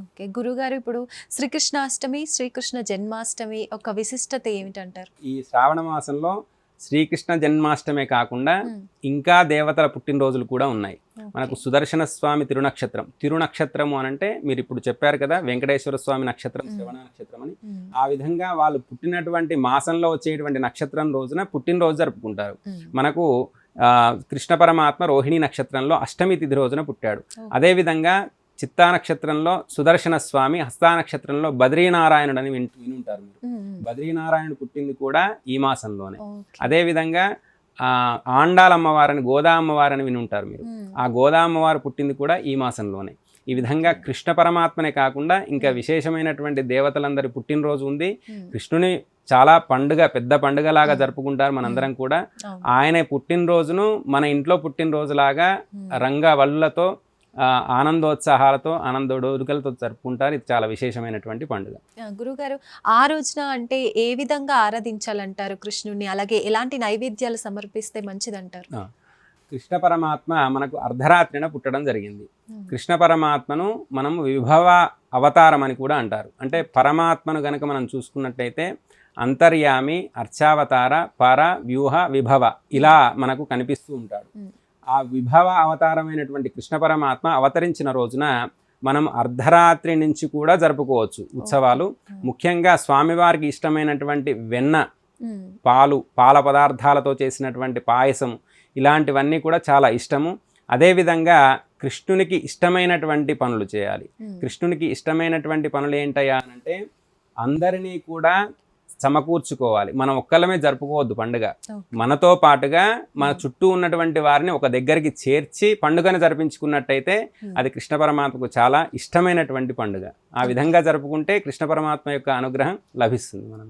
Okay గురుగారు ఇప్పుడు శ్రీకృష్ణాష్టమి శ్రీకృష్ణ జన్మాష్టమి ఒక విశిష్టత ఏమిటంటారు ఈ శ్రావణ మాసంలో శ్రీకృష్ణ జన్మాష్టమే కాకుండా. ఇంకా దేవతల పుట్టినరోజులు కూడా ఉన్నాయి. మనకు సుదర్శన స్వామి తిరునక్షత్రం తిరునక్షత్రము అని అంటే మీరు ఇప్పుడు చెప్పారు కదా వెంకటేశ్వర స్వామి నక్షత్రం. శ్రవణ నక్షత్రం అని. ఆ విధంగా వాళ్ళు పుట్టినటువంటి మాసంలో వచ్చేటువంటి నక్షత్రం రోజున పుట్టినరోజు జరుపుకుంటారు. మనకు ఆ, కృష్ణ పరమాత్మ రోహిణి నక్షత్రంలో అష్టమి తిథి రోజున పుట్టాడు. అదేవిధంగా చిత్తా నక్షత్రంలో సుదర్శన స్వామి హస్తా నక్షత్రంలో బద్రీనారాయణుడు అని వింటూ వినుంటారు మీరు. బద్రీనారాయణుడు పుట్టింది కూడా ఈ మాసంలోనే. అదేవిధంగా ఆ, ఆండాల అమ్మవారిని గోదా అమ్మవారిని వినుంటారు మీరు. ఆ గోదా అమ్మవారు పుట్టింది కూడా ఈ మాసంలోనే ఈ విధంగా కృష్ణ పరమాత్మనే కాకుండా ఇంకా విశేషమైనటువంటి దేవతలందరి పుట్టినరోజు ఉంది. కృష్ణుని చాలా పండుగ పెద్ద పండుగలాగా జరుపుకుంటారు మనందరం కూడా. ఆయన పుట్టినరోజును మన ఇంట్లో పుట్టినరోజులాగా మ్మ్. ఆనందోత్సాహాలతో ఆనందోడుకలతో జరుపుకుంటారు. ఇది చాలా విశేషమైనటువంటి పండుగ. గురుగారు ఆ రోజున అంటే ఏ విధంగా ఆరాధించాలంటారు కృష్ణుడిని అలాగే ఎలాంటి నైవేద్యాలు సమర్పిస్తే మంచిదంటారు? కృష్ణ పరమాత్మ మనకు అర్ధరాత్రిన పుట్టడం జరిగింది. కృష్ణ పరమాత్మను మనం విభవ అవతారం అని కూడా అంటారు. అంటే పరమాత్మను గనక మనం చూసుకున్నట్టయితే అంతర్యామి అర్చావతార పర వ్యూహ విభవ ఇలా మనకు కనిపిస్తూ ఉంటాడు. ఆ విభవ అవతారమైనటువంటి కృష్ణ పరమాత్మ అవతరించిన రోజున మనం అర్ధరాత్రి నుంచి కూడా జరుపుకోవచ్చు ఉత్సవాలు. ముఖ్యంగా స్వామివారికి ఇష్టమైనటువంటి వెన్న. పాలు పాల పదార్థాలతో చేసినటువంటి పాయసం ఇలాంటివన్నీ కూడా చాలా ఇష్టము అదేవిధంగా కృష్ణునికి ఇష్టమైనటువంటి పనులు చేయాలి. కృష్ణునికి ఇష్టమైనటువంటి పనులు ఏంటయ్యా అంటే అందరినీ కూడా సమకూర్చుకోవాలి మనం ఒక్కలమే జరుపుకోవద్దు పండుగ. మనతో పాటుగా మన. చుట్టూ ఉన్నటువంటి వారిని ఒక దగ్గరికి చేర్చి పండుగను జరిపించుకున్నట్టయితే మ్మ్. అది కృష్ణ పరమాత్మకు చాలా ఇష్టమైనటువంటి పండుగ ఆ విధంగా జరుపుకుంటే కృష్ణ పరమాత్మ యొక్క అనుగ్రహం లభిస్తుంది మనం